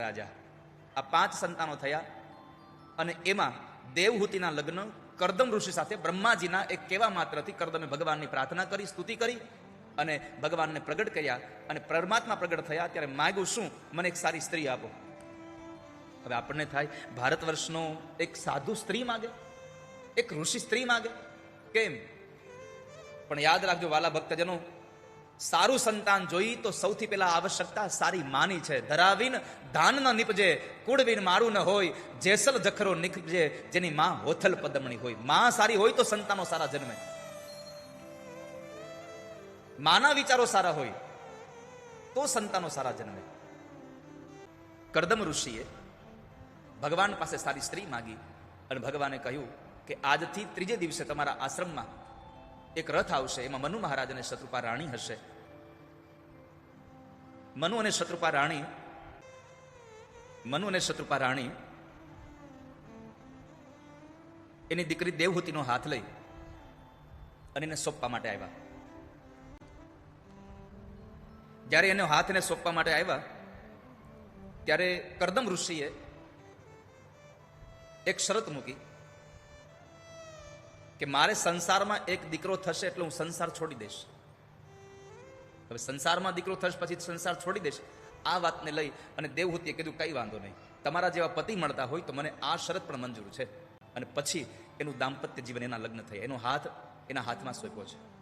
રાજા. આ પાંચ સંતાનો થયા અને એમાં દેવહૂતિના લગ્ન કરદમ ઋષિ સાથે બ્રહ્માજીના એક કેવા માત્રથી કરદમે ભગવાનની પ્રાર્થના કરી, સ્તુતિ કરી અને ભગવાનને પ્રગટ કર્યા અને પરમાત્મા પ્રગટ થયા ત્યારે માગ્યું, શું? મને એક સારી સ્ત્રી આપો. હવે આપણને થાય, ભારત વર્ષનો એક સાધુ સ્ત્રી માગે, એક ઋષિ સ્ત્રી માગે. કેમ? પણ યાદ રાખજો, વાલા ભક્તજનો સારું સંતાન જોઈ તો સૌથી પહેલા આવશ્યકતા સારી માની છે. ધરાવીન ધાન ન નીપજે, કુળવીન મારું ન હોય, જેસલ જખરો નીપજે જેની માં હોથલ પદમણી હોય. માં સારી હોય તો સંતાનો સારા જન્મે. માના વિચારો સારા હોય તો સંતાનો સારા જન્મે. કરદમ ઋષિએ ભગવાન પાસે સારી સ્ત્રી માગી અને ભગવાને કહ્યું કે આજથી ત્રીજે દિવસે તમારા આશ્રમમાં એક રથ આવશે, એમાં મનુ મહારાજ અને શત્રુપા રાણી હશે. મનુ અને શત્રુપા રાણી, મનુ અને શત્રુપા રાણી એની દીકરી દેવહૂતિનો હાથ લઈ અને એને સોંપવા માટે આવ્યા. જ્યારે એનો હાથને સોંપવા માટે આવ્યા, ત્યારે કરદમ ઋષિએ એક શરત મૂકી. કે મારે સંસારમાં એક દીકરો થશે એટલે હું સંસાર છોડી દઈશ. હવે સંસારમાં દીકરો થશે પછી સંસાર છોડી દઈશ. આ વાતને લઈ અને દેવહૂતિએ કીધું, કઈ વાંધો નહીં. તમારા જેવા પતિ મળતા હોય તો મને આ શરત પણ મંજૂર છે. અને પછી એનું દાંપત્ય જીવન એના લગ્ન થયા. એનો હાથ એના હાથમાં સોંપ્યો છે.